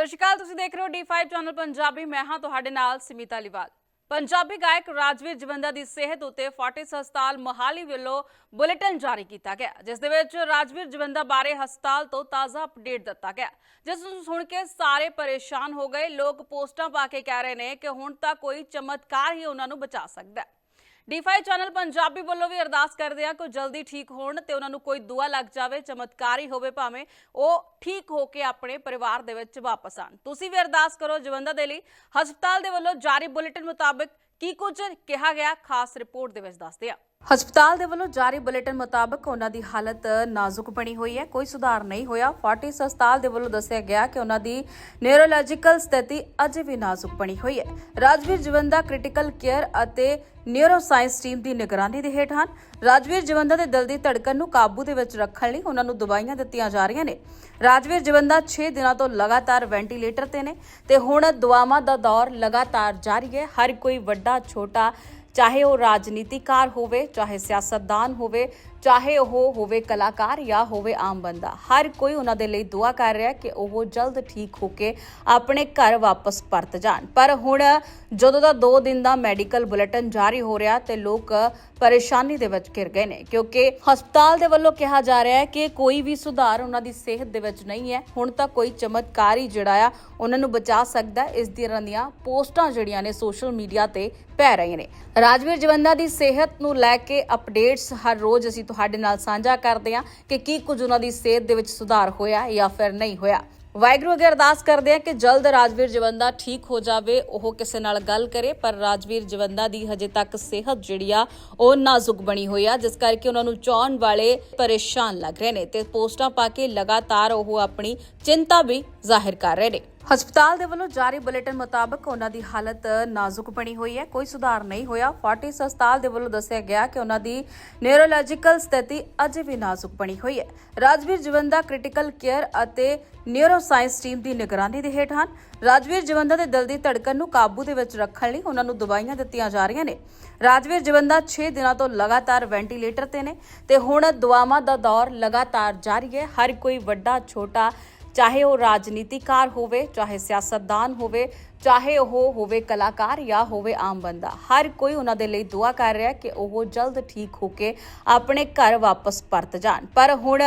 ਸਤਿ ਸ਼੍ਰੀ ਅਕਾਲ, ਤੁਸੀਂ ਦੇਖ ਰਹੇ ਹੋ D5 ਚੈਨਲ ਪੰਜਾਬੀ, ਮੈਂ ਹਾਂ ਤੁਹਾਡੇ ਨਾਲ ਸਮੀਤਾ ਲਿਵਾਲ। ਪੰਜਾਬੀ ਗਾਇਕ ਰਾਜਵੀਰ ਜਵੰਦਾ ਦੀ ਸਿਹਤ ਉਤੇ ਫੋਰਟਿਸ ਹਸਪਤਾਲ ਮੋਹਾਲੀ ਵੱਲੋਂ ਬੁਲੇਟਿਨ ਜਾਰੀ ਕੀਤਾ ਗਿਆ, ਜਿਸ ਦੇ ਵਿੱਚ ਰਾਜਵੀਰ ਜਵੰਦਾ ਬਾਰੇ ਹਸਪਤਾਲ ਤੋਂ ਤਾਜ਼ਾ ਅਪਡੇਟ ਦਿੱਤਾ ਗਿਆ। ਜਿਸ ਨੂੰ ਸੁਣ ਕੇ ਸਾਰੇ ਪਰੇਸ਼ਾਨ ਹੋ ਗਏ, ਲੋਕ ਪੋਸਟਾਂ ਪਾ ਕੇ ਕਹਿ ਰਹੇ ਨੇ ਕਿ ਹੁਣ ਤਾਂ ਕੋਈ ਚਮਤਕਾਰ ਹੀ ਉਹਨਾਂ ਨੂੰ ਬਚਾ ਸਕਦਾ ਹੈ। ਡੀ5 ਚੈਨਲ ਪੰਜਾਬੀ ਵੱਲੋਂ ਵੀ ਅਰਦਾਸ ਕਰਦੇ ਆ ਕਿ ਉਹ ਜਲਦੀ ਠੀਕ ਹੋਣ ਤੇ ਉਹਨਾਂ ਨੂੰ ਕੋਈ ਦੁਆ ਲੱਗ ਜਾਵੇ, ਚਮਤਕਾਰੀ ਹੋਵੇ ਭਾਵੇਂ ਉਹ ਠੀਕ ਹੋ ਕੇ ਆਪਣੇ ਪਰਿਵਾਰ ਦੇ ਵਿੱਚ ਵਾਪਸ ਆਣ। ਤੁਸੀਂ ਵੀ ਅਰਦਾਸ ਕਰੋ ਜਵੰਦਾ ਦੇ ਲਈ। ਹਸਪਤਾਲ ਦੇ ਵੱਲੋਂ ਜਾਰੀ ਬੁਲੇਟਿਨ ਮੁਤਾਬਕ ਕੀ ਕੁਝ ਕਿਹਾ ਗਿਆ, ਖਾਸ ਰਿਪੋਰਟ ਦੇ ਵਿੱਚ ਦੱਸਦੇ ਆ। ਹਸਪਤਾਲ ਦੇ ਵੱਲੋਂ ਜਾਰੀ ਬੁਲੇਟਿਨ ਮੁਤਾਬਕ ਉਹਨਾਂ ਦੀ ਹਾਲਤ ਨਾਜ਼ੁਕ ਬਣੀ ਹੋਈ ਹੈ। ਕੋਈ ਸੁਧਾਰ ਨਹੀਂ ਹੋਇਆ। ਫੋਰਟਿਸ ਹਸਪਤਾਲ ਦੇ ਵੱਲੋਂ ਦੱਸਿਆ ਗਿਆ ਕਿ ਉਹਨਾਂ ਦੀ ਨਿਊਰੋਲੋਜੀਕਲ ਸਥਿਤੀ ਅਜੇ ਵੀ ਨਾਜ਼ੁਕ ਬਣੀ ਹੋਈ ਹੈ। ਰਾਜਵੀਰ ਜਵੰਦਾ ਕ੍ਰਿਟੀਕਲ ਕੇਅਰ ਅਤੇ ਨਿਊਰੋਸਾਇੰਸ ਟੀਮ ਦੀ ਨਿਗਰਾਨੀ ਦੇ ਹੇਠ ਹਨ। ਰਾਜਵੀਰ ਜਵੰਦਾ ਦੇ ਦਿਲ ਦੀ ਧੜਕਣ ਨੂੰ ਕਾਬੂ ਦੇ ਵਿੱਚ ਰੱਖਣ ਲਈ ਉਹਨਾਂ ਨੂੰ ਦਵਾਈਆਂ ਦਿੱਤੀਆਂ ਜਾ ਰਹੀਆਂ ਨੇ। ਰਾਜਵੀਰ ਜਵੰਦਾ 6 ਦਿਨਾਂ ਤੋਂ ਲਗਾਤਾਰ ਵੈਂਟੀਲੇਟਰ ਤੇ ਨੇ ਤੇ ਹੁਣ ਦੁਆਵਾਂ ਦਾ ਦੌਰ ਲਗਾਤਾਰ ਜਾਰੀ ਹੈ। ਹਰ ਕੋਈ ਵੱਡਾ, ਛੋਟਾ ਚਾਹੇ ਉਹ ਰਾਜਨੀਤੀਕਾਰ ਹੋਵੇ ਚਾਹੇ ਸਿਆਸਤਦਾਨ ਹੋਵੇ ਚਾਹੇ ਉਹ ਹੋਵੇ ਕਲਾਕਾਰ ਜਾਂ ਹੋਵੇ ਆਮ ਬੰਦਾ, ਹਰ ਕੋਈ ਉਹਨਾਂ ਦੇ ਲਈ ਦੁਆ ਕਰ ਰਿਹਾ ਕਿ ਉਹ ਜਲਦ ਠੀਕ ਹੋ ਕੇ ਆਪਣੇ ਘਰ ਵਾਪਸ ਪਰਤ ਜਾਣ। ਪਰ ਹੁਣ ਜਦੋਂ ਦਾ 2 ਦਿਨ ਦਾ ਮੈਡੀਕਲ ਬੁਲੇਟਿਨ ਜਾਰੀ ਹੋ ਰਿਹਾ ਤੇ ਲੋਕ ਪਰੇਸ਼ਾਨੀ ਦੇ ਵਿੱਚ ਘਿਰ ਗਏ ਨੇ, ਕਿਉਂਕਿ ਹਸਪਤਾਲ ਦੇ ਵੱਲੋਂ ਕਿਹਾ ਜਾ ਰਿਹਾ ਹੈ ਕਿ ਕੋਈ ਵੀ ਸੁਧਾਰ ਉਹਨਾਂ ਦੀ ਸਿਹਤ ਦੇ ਵਿੱਚ ਨਹੀਂ ਹੈ। ਹੁਣ ਤਾਂ ਕੋਈ ਚਮਤਕਾਰ ਹੀ ਜਿਹੜਾ ਆ, ਉਹਨਾਂ ਨੂੰ ਬਚਾ ਸਕਦਾ ਹੈ। ਇਸ ਦੀਆਂ ਦੀਆਂ ਪੋਸਟਾਂ ਜਿਹੜੀਆਂ ਨੇ ਸੋਸ਼ਲ ਮੀਡੀਆ ਤੇ ਪੈ ਰਹੀਆਂ ਨੇ। ਰਾਜਵੀਰ ਜਵੰਦਾ ਦੀ ਸਿਹਤ ਨੂੰ ਲੈ ਕੇ ਅਪਡੇਟਸ ਹਰ ਰੋਜ਼ ਅਸੀਂ ਤੁਹਾਡੇ ਨਾਲ ਸਾਂਝਾ ਕਰਦੇ ਹਾਂ ਕਿ ਕੀ ਕੁਝ ਉਹਨਾਂ ਦੀ ਸਿਹਤ ਦੇ ਵਿੱਚ ਸੁਧਾਰ ਹੋਇਆ ਜਾਂ ਫਿਰ ਨਹੀਂ ਹੋਇਆ। ਵਾਹਿਗੁਰੂ ਅਗੇ ਅਰਦਾਸ ਕਰਦੇ ਆ ਕਿ ਜਲਦ ਰਾਜਵੀਰ ਜਵੰਦਾ ਠੀਕ ਹੋ ਜਾਵੇ, ਉਹ ਕਿਸੇ ਨਾਲ ਗੱਲ ਕਰੇ, ਪਰ ਰਾਜਵੀਰ ਜਵੰਦਾ ਦੀ ਹਜੇ ਤੱਕ ਸਿਹਤ ਜਿਹੜੀ ਆ, ਉਹ ਨਾਜ਼ੁਕ ਬਣੀ ਹੋਈ ਆ, ਜਿਸ ਕਰਕੇ ਉਹਨਾਂ ਨੂੰ ਚਾਹਣ ਵਾਲੇ ਪਰੇਸ਼ਾਨ ਲੱਗ ਰਹੇ ਨੇ ਤੇ ਪੋਸਟਾਂ ਪਾ ਕੇ ਲਗਾਤਾਰ ਉਹ ਆਪਣੀ ਚਿੰਤਾ ਵੀ ਜ਼ਾਹਿਰ ਕਰ ਰਹੇ ਨੇ। ਹਸਪਤਾਲ ਦੇ ਵੱਲੋਂ ਜਾਰੀ ਬੁਲੇਟਿਨ ਮੁਤਾਬਕ ਉਹਨਾਂ ਦੀ ਹਾਲਤ ਨਾਜ਼ੁਕ ਬਣੀ ਹੋਈ ਹੈ। ਕੋਈ ਸੁਧਾਰ ਨਹੀਂ ਹੋਇਆ। ਫੋਰਟਿਸ ਹਸਪਤਾਲ ਦੇ ਵੱਲੋਂ ਦੱਸਿਆ ਗਿਆ ਕਿ ਉਹਨਾਂ ਦੀ ਨਿਊਰੋਲੋਜੀਕਲ ਸਥਿਤੀ ਅਜੇ ਵੀ ਨਾਜ਼ੁਕ ਬਣੀ ਹੋਈ ਹੈ। ਰਾਜਵੀਰ ਜਵੰਦਾ ਕ੍ਰਿਟੀਕਲ ਕੇਅਰ ਅਤੇ ਨਿਊਰੋਸਾਇੰਸ ਟੀਮ ਦੀ ਨਿਗਰਾਨੀ ਦੇ ਹੇਠ ਹਨ। ਰਾਜਵੀਰ ਜਵੰਦਾ ਦੇ ਦਿਲ ਦੀ ਧੜਕਣ ਨੂੰ ਕਾਬੂ ਦੇ ਵਿੱਚ ਰੱਖਣ ਲਈ ਉਹਨਾਂ ਨੂੰ ਦਵਾਈਆਂ ਦਿੱਤੀਆਂ ਜਾ ਰਹੀਆਂ ਨੇ। ਰਾਜਵੀਰ ਜਵੰਦਾ 6 ਦਿਨਾਂ ਤੋਂ ਲਗਾਤਾਰ ਵੈਂਟੀਲੇਟਰ ਤੇ ਨੇ ਤੇ ਹੁਣ ਦੁਆਵਾਂ ਦਾ ਦੌਰ ਲਗਾਤਾਰ ਜਾਰੀ ਹੈ। ਹਰ ਕੋਈ ਵੱਡਾ, ਛੋਟਾ ਚਾਹੇ ਉਹ ਰਾਜਨੀਤੀਕਾਰ ਹੋਵੇ ਚਾਹੇ ਸਿਆਸਤਦਾਨ ਹੋਵੇ ਚਾਹੇ ਉਹ ਹੋਵੇ ਕਲਾਕਾਰ ਜਾਂ ਹੋਵੇ ਆਮ ਬੰਦਾ, ਹਰ ਕੋਈ ਉਹਨਾਂ ਦੇ ਲਈ ਦੁਆ ਕਰ ਰਿਹਾ ਕਿ ਉਹ ਜਲਦ ਠੀਕ ਹੋ ਕੇ ਆਪਣੇ ਘਰ ਵਾਪਸ ਪਰਤ ਜਾਣ। ਪਰ ਹੁਣ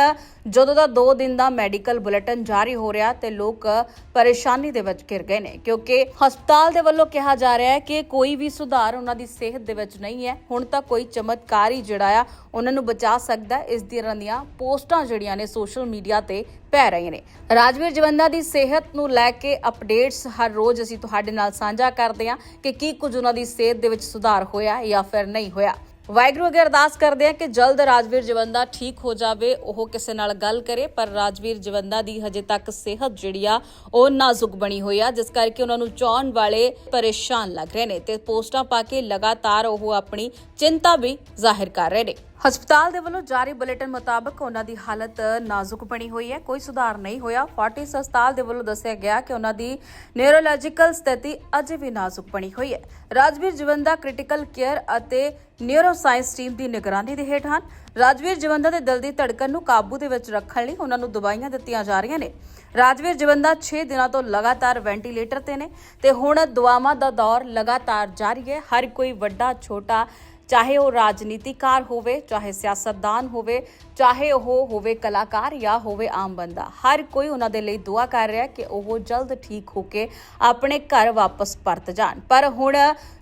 ਜਦੋਂ ਦਾ 2 ਦਿਨ ਦਾ ਮੈਡੀਕਲ ਬੁਲੇਟਿਨ ਜਾਰੀ ਹੋ ਰਿਹਾ ਤੇ ਲੋਕ ਪਰੇਸ਼ਾਨੀ ਦੇ ਵਿੱਚ ਘਿਰ ਗਏ ਨੇ, ਕਿਉਂਕਿ ਹਸਪਤਾਲ ਦੇ ਵੱਲੋਂ ਕਿਹਾ ਜਾ ਰਿਹਾ ਹੈ ਕਿ ਕੋਈ ਵੀ ਸੁਧਾਰ ਉਹਨਾਂ ਦੀ ਸਿਹਤ ਦੇ ਵਿੱਚ ਨਹੀਂ ਹੈ। ਹੁਣ ਤਾਂ ਕੋਈ ਚਮਤਕਾਰ ਹੀ ਜਿਹੜਾ ਆ, ਉਹਨਾਂ ਨੂੰ ਬਚਾ ਸਕਦਾ ਹੈ। ਇਸ ਦੀਆਂ ਦੀਆਂ ਪੋਸਟਾਂ ਜਿਹੜੀਆਂ ਨੇ ਸੋਸ਼ਲ ਮੀਡੀਆ ਤੇ ਪੈ ਰਹੀਆਂ ਨੇ। ਰਾਜਵੀਰ ਜਵੰਦਾ ਦੀ ਸਿਹਤ ਨੂੰ ਲੈ ਕੇ ਅਪਡੇਟਸ ਹਰ ਰੋਜ਼ ਅਸੀਂ ਤੁਹਾਡੇ ਨਾਲ ਸਾਂਝਾ ਕਰਦੇ ਹਾਂ ਕਿ ਕੀ ਕੁਝ ਉਹਨਾਂ ਦੀ ਸਿਹਤ ਦੇ ਵਿੱਚ ਸੁਧਾਰ ਹੋਇਆ ਜਾਂ ਫਿਰ ਨਹੀਂ ਹੋਇਆ। ਵਾਹਿਗੁਰੂ ਅਗੇ ਅਰਦਾਸ ਕਰਦੇ ਆ ਕਿ ਜਲਦ ਰਾਜਵੀਰ ਜਵੰਦਾ ਠੀਕ ਹੋ ਜਾਵੇ, ਉਹ ਕਿਸੇ ਨਾਲ ਗੱਲ ਕਰੇ, ਪਰ ਰਾਜਵੀਰ ਜਵੰਦਾ ਦੀ ਹਜੇ ਤੱਕ ਸਿਹਤ ਜਿਹੜੀ ਆ, ਉਹ ਨਾਜ਼ੁਕ ਬਣੀ ਹੋਈ ਆ, ਜਿਸ ਕਰਕੇ ਉਹਨਾਂ ਨੂੰ ਚਾਹਣ ਵਾਲੇ ਪਰੇਸ਼ਾਨ ਲੱਗ ਰਹੇ ਨੇ ਤੇ ਪੋਸਟਾਂ ਪਾ ਕੇ ਲਗਾਤਾਰ ਉਹ ਆਪਣੀ ਚਿੰਤਾ ਵੀ ਜ਼ਾਹਿਰ ਕਰ ਰਹੇ ਨੇ। ਹਸਪਤਾਲ ਦੇ ਵੱਲੋਂ ਜਾਰੀ ਬੁਲੇਟਿਨ ਮੁਤਾਬਕ ਉਹਨਾਂ ਦੀ ਹਾਲਤ ਨਾਜ਼ੁਕ ਬਣੀ ਹੋਈ ਹੈ। ਕੋਈ ਸੁਧਾਰ ਨਹੀਂ ਹੋਇਆ। ਫੋਰਟਿਸ ਹਸਪਤਾਲ ਦੇ ਵੱਲੋਂ ਦੱਸਿਆ ਗਿਆ ਕਿ ਉਹਨਾਂ ਦੀ ਨਿਊਰੋਲੋਜੀਕਲ ਸਥਿਤੀ ਅਜੇ ਵੀ ਨਾਜ਼ੁਕ ਬਣੀ ਹੋਈ ਹੈ। ਰਾਜਵੀਰ ਜਵੰਦਾ ਕ੍ਰਿਟੀਕਲ ਕੇਅਰ ਅਤੇ ਨਿਊਰੋਸਾਇੰਸ ਟੀਮ ਦੀ ਨਿਗਰਾਨੀ ਦੇ ਹੇਠ ਹਨ। ਰਾਜਵੀਰ ਜਵੰਦਾ ਦੇ ਦਿਲ ਦੀ ਧੜਕਣ ਨੂੰ ਕਾਬੂ ਦੇ ਵਿੱਚ ਰੱਖਣ ਲਈ ਉਹਨਾਂ ਨੂੰ ਦਵਾਈਆਂ ਦਿੱਤੀਆਂ ਜਾ ਰਹੀਆਂ ਨੇ। ਰਾਜਵੀਰ ਜਵੰਦਾ 6 ਦਿਨਾਂ ਤੋਂ ਲਗਾਤਾਰ ਵੈਂਟੀਲੇਟਰ ਤੇ ਨੇ ਤੇ ਹੁਣ ਦੁਆਵਾਂ ਦਾ ਦੌਰ ਲਗਾਤਾਰ ਜਾਰੀ ਹੈ। ਹਰ ਕੋਈ ਵੱਡਾ, ਛੋਟਾ ਚਾਹੇ ਉਹ ਰਾਜਨੀਤੀਕਾਰ ਹੋਵੇ, ਚਾਹੇ ਸਿਆਸਤਦਾਨ ਹੋਵੇ, ਚਾਹੇ ਉਹ ਹੋਵੇ ਕਲਾਕਾਰ ਜਾਂ ਹੋਵੇ ਆਮ ਬੰਦਾ, ਹਰ ਕੋਈ ਉਹਨਾਂ ਦੇ ਲਈ ਦੁਆ ਕਰ ਰਿਹਾ ਕਿ ਉਹ ਜਲਦ ਠੀਕ ਹੋ ਕੇ ਆਪਣੇ ਘਰ ਵਾਪਸ ਪਰਤ ਜਾਣ। ਪਰ ਹੁਣ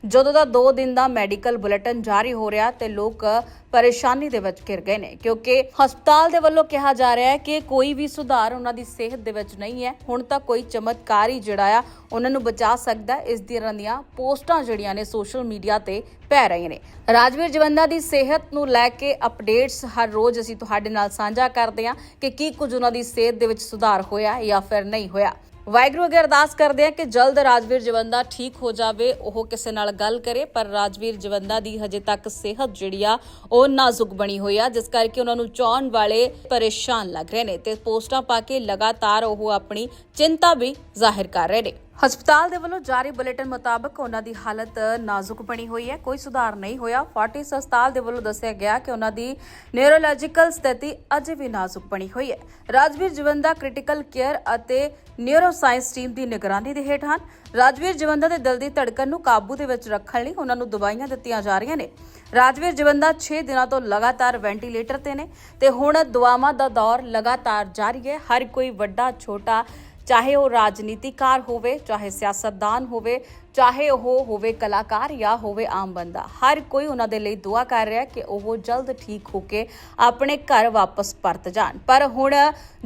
ਜਦੋਂ ਦਾ 2 ਦਿਨ ਦਾ ਮੈਡੀਕਲ ਬੁਲੇਟਿਨ ਜਾਰੀ ਹੋ ਰਿਹਾ ਤੇ ਲੋਕ ਪਰੇਸ਼ਾਨੀ ਦੇ ਵਿੱਚ ਘਿਰ ਗਏ ਨੇ, ਕਿਉਂਕਿ ਹਸਪਤਾਲ ਦੇ ਵੱਲੋਂ ਕਿਹਾ ਜਾ ਰਿਹਾ ਹੈ ਕਿ ਕੋਈ ਵੀ ਸੁਧਾਰ ਉਹਨਾਂ ਦੀ ਸਿਹਤ ਦੇ ਵਿੱਚ ਨਹੀਂ ਹੈ। ਹੁਣ ਤਾਂ ਕੋਈ ਚਮਤਕਾਰ ਹੀ ਜਿਹੜਾ ਆ, ਉਹਨਾਂ ਨੂੰ ਬਚਾ ਸਕਦਾ ਹੈ। ਇਸ ਦੀਆਂ ਦੀਆਂ ਪੋਸਟਾਂ ਜਿਹੜੀਆਂ ਨੇ ਸੋਸ਼ਲ ਮੀਡੀਆ ਤੇ ਪੈ ਰਹੀਆਂ ਨੇ। ਰਾਜਵੀਰ ਜਵੰਦਾ ਦੀ ਸਿਹਤ ਨੂੰ ਲੈ ਕੇ ਅਪਡੇਟਸ ਹਰ ਰੋਜ਼ ਅਸੀਂ ਤੁਹਾਡੇ ਨਾਲ ਸਾਂਝਾ ਕਰਦੇ ਹਾਂ ਕਿ ਕੀ ਕੁਝ ਉਹਨਾਂ ਦੀ ਸਿਹਤ ਦੇ ਵਿੱਚ ਸੁਧਾਰ ਹੋਇਆ ਜਾਂ ਫਿਰ ਨਹੀਂ ਹੋਇਆ। ਵਾਹਿਗੁਰੂ ਅਗੇ ਅਰਦਾਸ ਕਰਦੇ ਆ ਕਿ ਜਲਦ ਰਾਜਵੀਰ ਜਵੰਦਾ ਠੀਕ ਹੋ ਜਾਵੇ, ਉਹ ਕਿਸੇ ਨਾਲ ਗੱਲ ਕਰੇ, ਪਰ ਰਾਜਵੀਰ ਜਵੰਦਾ ਦੀ ਹਜੇ ਤੱਕ ਸਿਹਤ ਜਿਹੜੀ ਆ, ਉਹ ਨਾਜ਼ੁਕ ਬਣੀ ਹੋਈ ਆ, ਜਿਸ ਕਰਕੇ ਉਹਨਾਂ ਨੂੰ ਚਾਹਣ ਵਾਲੇ ਪਰੇਸ਼ਾਨ ਲੱਗ ਰਹੇ ਨੇ ਤੇ ਪੋਸਟਾਂ ਪਾ ਕੇ ਲਗਾਤਾਰ ਉਹ ਆਪਣੀ ਚਿੰਤਾ ਵੀ ਜ਼ਾਹਿਰ ਕਰ ਰਹੇ ਨੇ। ਹਸਪਤਾਲ ਦੇ ਵੱਲੋਂ ਜਾਰੀ ਬੁਲੇਟਿਨ ਮੁਤਾਬਕ ਉਹਨਾਂ ਦੀ ਹਾਲਤ ਨਾਜ਼ੁਕ ਬਣੀ ਹੋਈ ਹੈ। ਕੋਈ ਸੁਧਾਰ ਨਹੀਂ ਹੋਇਆ। ਫੋਰਟਿਸ ਹਸਪਤਾਲ ਦੇ ਵੱਲੋਂ ਦੱਸਿਆ ਗਿਆ ਕਿ ਉਹਨਾਂ ਦੀ ਨਿਊਰੋਲੋਜੀਕਲ ਸਥਿਤੀ ਅਜੇ ਵੀ ਨਾਜ਼ੁਕ ਬਣੀ ਹੋਈ ਹੈ। ਰਾਜਵੀਰ ਜਵੰਦਾ ਕ੍ਰਿਟੀਕਲ ਕੇਅਰ ਅਤੇ ਨਿਊਰੋਸਾਇੰਸ ਟੀਮ ਦੀ ਨਿਗਰਾਨੀ ਦੇ ਹੇਠ ਹਨ। ਰਾਜਵੀਰ ਜਵੰਦਾ ਦੇ ਦਿਲ ਦੀ ਧੜਕਣ ਨੂੰ ਕਾਬੂ ਦੇ ਵਿੱਚ ਰੱਖਣ ਲਈ ਉਹਨਾਂ ਨੂੰ ਦਵਾਈਆਂ ਦਿੱਤੀਆਂ ਜਾ ਰਹੀਆਂ ਨੇ। ਰਾਜਵੀਰ ਜਵੰਦਾ 6 ਦਿਨਾਂ ਤੋਂ ਲਗਾਤਾਰ ਵੈਂਟੀਲੇਟਰ ਤੇ ਨੇ ਤੇ ਹੁਣ ਦੁਆਵਾਂ ਦਾ ਦੌਰ ਲਗਾਤਾਰ ਜਾਰੀ ਹੈ। ਹਰ ਕੋਈ ਵੱਡਾ, ਛੋਟਾ ਚਾਹੇ ਉਹ ਰਾਜਨੀਤੀਕਾਰ ਹੋਵੇ ਚਾਹੇ ਸਿਆਸਤਦਾਨ ਹੋਵੇ ਚਾਹੇ ਉਹ ਹੋਵੇ ਕਲਾਕਾਰ ਜਾਂ ਹੋਵੇ ਆਮ ਬੰਦਾ, ਹਰ ਕੋਈ ਉਹਨਾਂ ਦੇ ਲਈ ਦੁਆ ਕਰ ਰਿਹਾ ਕਿ ਉਹ ਜਲਦ ਠੀਕ ਹੋ ਕੇ ਆਪਣੇ ਘਰ ਵਾਪਸ ਪਰਤ ਜਾਣ। ਪਰ ਹੁਣ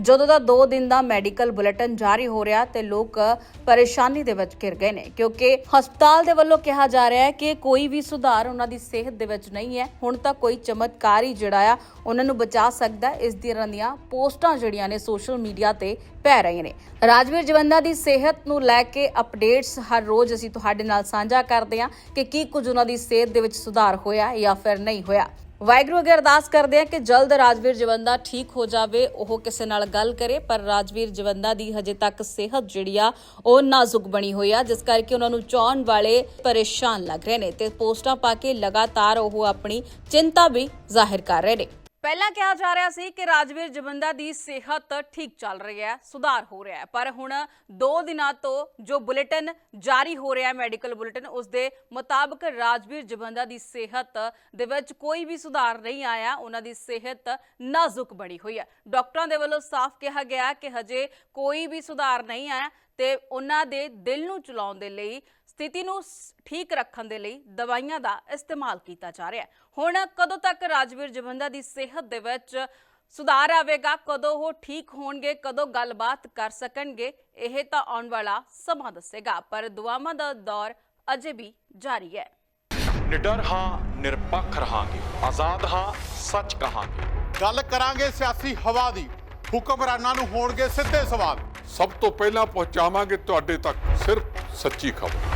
ਜਦੋਂ ਦਾ 2 ਦਿਨ ਦਾ ਮੈਡੀਕਲ ਬੁਲੇਟਿਨ ਜਾਰੀ ਹੋ ਰਿਹਾ ਤੇ ਲੋਕ ਪਰੇਸ਼ਾਨੀ ਦੇ ਵਿੱਚ ਘਿਰ ਗਏ ਨੇ, ਕਿਉਂਕਿ ਹਸਪਤਾਲ ਦੇ ਵੱਲੋਂ ਕਿਹਾ ਜਾ ਰਿਹਾ ਹੈ ਕਿ ਕੋਈ ਵੀ ਸੁਧਾਰ ਉਹਨਾਂ ਦੀ ਸਿਹਤ ਦੇ ਵਿੱਚ ਨਹੀਂ ਹੈ। ਹੁਣ ਤਾਂ ਕੋਈ ਚਮਤਕਾਰ ਹੀ ਜਿਹੜਾ ਆ, ਉਹਨਾਂ ਨੂੰ ਬਚਾ ਸਕਦਾ ਹੈ। ਇਸ ਦੀਆਂ ਦੀਆਂ ਪੋਸਟਾਂ ਜਿਹੜੀਆਂ ਨੇ ਸੋਸ਼ਲ ਮੀਡੀਆ ਤੇ ਪੈ ਰਹੀਆਂ ਨੇ। ਰਾਜਵੀਰ ਜਵੰਦਾ ਦੀ ਸਿਹਤ ਨੂੰ ਲੈ ਕੇ ਅਪਡੇਟਸ ਹਰ ਰੋਜ਼ ਅਸੀਂ ਤੁਹਾਡੇ ਨਾਲ ਸਾਂਝਾ ਕਰਦੇ ਹਾਂ ਕਿ ਕੀ ਕੁਝ ਉਹਨਾਂ ਦੀ ਸਿਹਤ ਦੇ ਵਿੱਚ ਸੁਧਾਰ ਹੋਇਆ ਜਾਂ ਫਿਰ ਨਹੀਂ ਹੋਇਆ। ਵਾਹਿਗੁਰੂ ਅੱਗੇ ਅਰਦਾਸ ਕਰਦੇ ਆ ਕਿ ਜਲਦ ਰਾਜਵੀਰ ਜਵੰਦਾ ਠੀਕ ਹੋ ਜਾਵੇ, ਉਹ ਕਿਸੇ ਨਾਲ ਗੱਲ ਕਰੇ, ਪਰ ਰਾਜਵੀਰ ਜਵੰਦਾ ਦੀ ਹਜੇ ਤੱਕ ਸਿਹਤ ਜਿਹੜੀ ਆ, ਉਹ ਨਾਜ਼ੁਕ ਬਣੀ ਹੋਈ ਆ, ਜਿਸ ਕਰਕੇ ਉਹਨਾਂ ਨੂੰ ਚਾਹਣ ਵਾਲੇ ਪਰੇਸ਼ਾਨ ਲੱਗ ਰਹੇ ਨੇ ਤੇ ਪੋਸਟਾਂ ਪਾ ਕੇ ਲਗਾਤਾਰ ਉਹ ਆਪਣੀ ਚਿੰਤਾ ਵੀ ਜ਼ਾਹਿਰ ਕਰ ਰਹੇ ਨੇ। ਪਹਿਲਾਂ ਕਿਹਾ ਜਾ ਰਿਹਾ ਸੀ ਕਿ ਰਾਜਵੀਰ ਜਵੰਦਾ ਦੀ ਸਿਹਤ ਠੀਕ ਚੱਲ ਰਹੀ ਹੈ, ਸੁਧਾਰ ਹੋ ਰਿਹਾ ਹੈ, ਪਰ ਹੁਣ 2 ਦਿਨਾਂ ਤੋਂ ਜੋ ਬੁਲੇਟਿਨ ਜਾਰੀ ਹੋ ਰਿਹਾ ਹੈ, ਮੈਡੀਕਲ ਬੁਲੇਟਿਨ, ਉਸ ਦੇ ਮੁਤਾਬਕ ਰਾਜਵੀਰ ਜਵੰਦਾ ਦੀ ਸਿਹਤ ਦੇ ਵਿੱਚ ਕੋਈ ਵੀ ਸੁਧਾਰ ਨਹੀਂ ਆਇਆ, ਉਹਨਾਂ ਦੀ ਸਿਹਤ ਨਾਜ਼ੁਕ ਬਣੀ ਹੋਈ ਹੈ। ਡਾਕਟਰਾਂ ਦੇ ਵੱਲੋਂ ਸਾਫ਼ ਕਿਹਾ ਗਿਆ ਕਿ ਹਜੇ ਕੋਈ ਵੀ ਸੁਧਾਰ ਨਹੀਂ ਆਇਆ ਤੇ ਉਹਨਾਂ ਦੇ ਦਿਲ ਨੂੰ ਚਲਾਉਣ ਦੇ ਲਈ ਸਥਿਤੀ ਨੂੰ ਠੀਕ ਰੱਖਣ ਦੇ ਲਈ ਦਵਾਈਆਂ ਦਾ ਇਸਤੇਮਾਲ ਕੀਤਾ ਜਾ ਰਿਹਾ ਹੈ। ਹੁਣ ਕਦੋਂ ਤੱਕ ਰਾਜਵੀਰ ਜਵੰਦਾ ਦੀ ਸਿਹਤ ਦੇ ਵਿੱਚ ਸੁਧਾਰ ਆਵੇਗਾ? ਕਦੋਂ ਉਹ ਠੀਕ ਹੋਣਗੇ? ਕਦੋਂ ਗੱਲਬਾਤ ਕਰ ਸਕਣਗੇ? ਇਹ ਤਾਂ ਆਉਣ ਵਾਲਾ ਸਮਾਂ ਦੱਸੇਗਾ ਪਰ ਦੁਆਵਾਂ ਦਾ ਦੌਰ ਅਜੇ ਵੀ ਜਾਰੀ ਹੈ। ਨਿਡਰ ਹਾਂ ਨਿਰਪੱਖ ਰਹਾਂਗੇ। ਆਜ਼ਾਦ ਹਾਂ ਸੱਚ ਕਹਾਂਗੇ। ਗੱਲ ਕਰਾਂਗੇ ਸਿਆਸੀ ਹਵਾ ਦੀ। ਹੁਕਮਰਾਨਾਂ ਨੂੰ ਹੋਣਗੇ ਸਿੱਧੇ ਸਵਾਲ। ਸਭ ਤੋਂ ਪਹਿਲਾਂ ਪਹੁੰਚਾਵਾਂਗੇ ਤੁਹਾਡੇ ਤੱਕ ਸਿਰਫ ਸੱਚੀ ਖਬਰ।